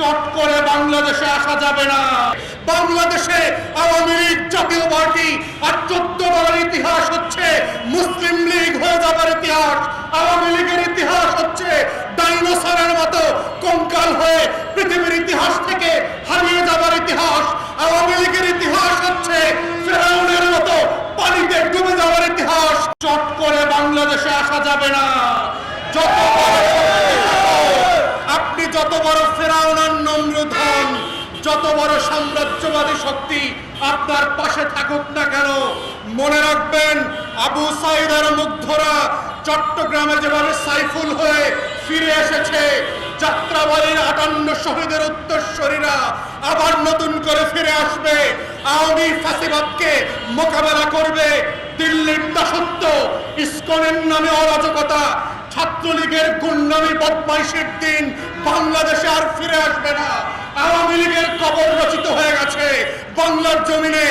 চট করে বাংলাদেশে আসা যাবে না। বাংলাদেশে আওয়ামী লীগ, জাতীয় পার্টি আর চোদ্দ বারের ইতিহাস হচ্ছে মুসলিম লীগ হয়ে যাবার ইতিহাস। আওয়ামী লীগের ইতিহাস হচ্ছে ডাইনোসরের মতো কঙ্কাল হয়ে পৃথিবীর ইতিহাস থেকে হারিয়ে যাবার ইতিহাস। আওয়ামী লীগের ইতিহাস হচ্ছে ফেরাউনের মতো পানিতে ডুবে যাওয়ার ইতিহাস। চট করে বাংলাদেশে আসা যাবে না। যত বড় সাম্রাজ্যবাদী শক্তি আপনার পাশে থাকুক না কেন, মনে রাখবেন আবু সাইদার মুগ্ধরা চট্টগ্রামে যেভাবে সাইফুল হয়ে ফিরে এসেছে, যাত্রাবাড়ির আটান্ন শহীদের উত্তরস্বরীরা আবার নতুন করে ফিরে আসবে, আওয়ামী ফাঁসিবাদকে মোকাবেলা করবে দিল্লির দাসত্ব, ইস্কনের নামে অরাজকতা, ছাত্রলীগের গুন্ডামি, বদমাইশের দিন বাংলাদেশে আর ফিরে আসবে না আওয়ামী লীগের কবর রচিত হয়ে গেছে বাংলার জমিনে